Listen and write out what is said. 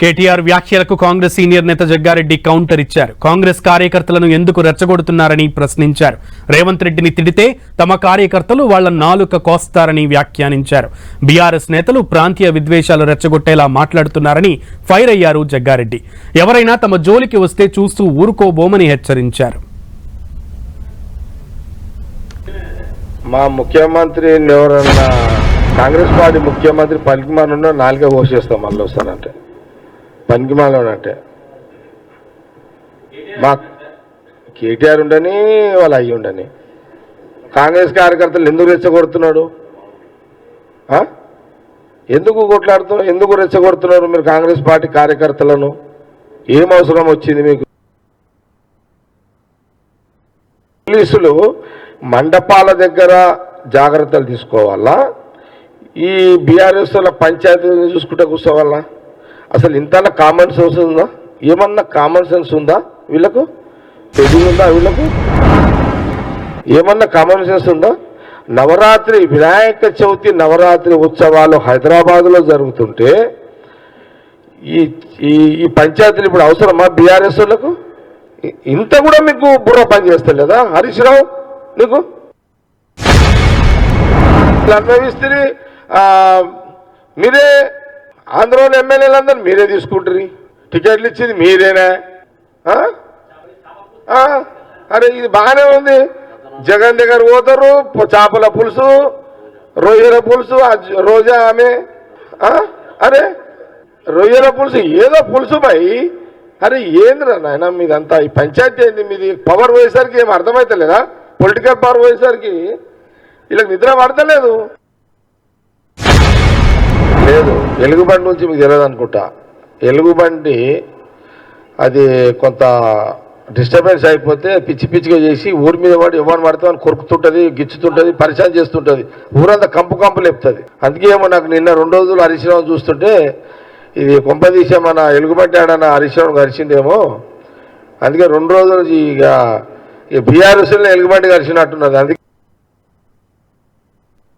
కేటీఆర్ వ్యాఖ్యలకు కాంగ్రెస్ సీనియర్ నేత జగ్గారెడ్డి కౌంటర్ ఇచ్చారు. కాంగ్రెస్ కార్యకర్తలను ఎందుకు రెచ్చగొడుతున్నారని ప్రశ్నించారు. రేవంత్ రెడ్డిని తిడితే తమ కార్యకర్తలు వాళ్ళ నాలుక కోస్తారని వ్యాఖ్యానించారు. బీఆర్ఎస్ నేతలు ప్రాంతీయ విద్వేషాలు రెచ్చగొట్టేలా మాట్లాడుతున్నారని ఫైర్ అయ్యారు జగ్గారెడ్డి. ఎవరైనా తమ జోలికి వస్తే చూస్తూ ఊరుకోబోమని హెచ్చరించారు. మా ముఖ్యమంత్రి ఎవరన్నా కాంగ్రెస్ పార్టీ ముఖ్యమంత్రి పనికిమానున్నా నాలుగే పోషేస్తాం మళ్ళీ వస్తానంటే. పనికిమాలంటే మా కేటీఆర్ ఉండని వాళ్ళు అయ్యి ఉండని. కాంగ్రెస్ కార్యకర్తలు ఎందుకు రెచ్చగొడుతున్నాడు? ఎందుకు కొట్లాడుతున్నారు ఎందుకు రెచ్చగొడుతున్నారు మీరు కాంగ్రెస్ పార్టీ కార్యకర్తలను? ఏం అవసరం వచ్చింది మీకు? పోలీసులు మండపాల దగ్గర జాగ్రత్తలు తీసుకోవాలా? ఈ బీఆర్ఎస్ పంచాయతీ చూసుకుంటే కూర్చోవాలా? అసలు ఇంతలా కామన్ సెన్స్ ఉందా? ఏమన్నా కామన్ సెన్స్ ఉందా వీళ్ళకు? తెలివి ఉందా వీళ్ళకు? ఏమన్నా కామన్ సెన్స్ ఉందా? నవరాత్రి వినాయక చవితి నవరాత్రి ఉత్సవాలు హైదరాబాద్లో జరుగుతుంటే ఈ ఈ ఈ పంచాయతీలు ఇప్పుడు అవసరమా బీఆర్ఎస్ వాళ్ళకు? ఇంత కూడా మీకు బుర్ర పని చేస్తలేదా? హరీష్ రావు నీకు? అనుభవిస్తే మీరే ఆంధ్రలో ఎమ్మెల్యేలందరూ మీరే తీసుకుంటారు. టికెట్లు ఇచ్చింది మీరేనా? అరే ఇది బాగానే ఉంది. జగన్ దగ్గర పోతారు చేపల పులుసు రొయ్యల పులుసు రోజా ఆమె. అరే రొయ్యల పులుసు ఏదో పులుసు పై అరే ఏందిరా నాయన మీదంతా ఈ పంచాయతీ ఏంది? మీది పవర్ పోయేసరికి ఏం అర్థమవుతలేదా పొలిటికల్ పవర్ పోయేసరికి వీళ్ళకి నిద్ర పడతలేదు. లేదు. ఎలుగుబండి నుంచి మీకు తెలియదు అనుకుంటా. ఎలుగుబండి అది కొంత డిస్టర్బెన్స్ అయిపోతే పిచ్చి పిచ్చిగా చేసి ఊరి మీద పడి ఎవరిని పడితే అని కొరుకుతుంటుంది గిచ్చుతుంటుంది పరిచయం చేస్తుంటుంది. ఊరంతా కంపు కంపు లేపుతుంది. అందుకే ఏమో నాకు నిన్న రెండు రోజులు హరీశ్రావు చూస్తుంటే ఇది కొంపదీసే మన ఎలుగుబంటి ఆడన హరీశ్రావు గరిచిందేమో. అందుకే రెండు రోజులు ఇక ఈ బీఆర్ఎస్లో ఎలుగుబంటి గరిచినట్టున్నది. అందుకే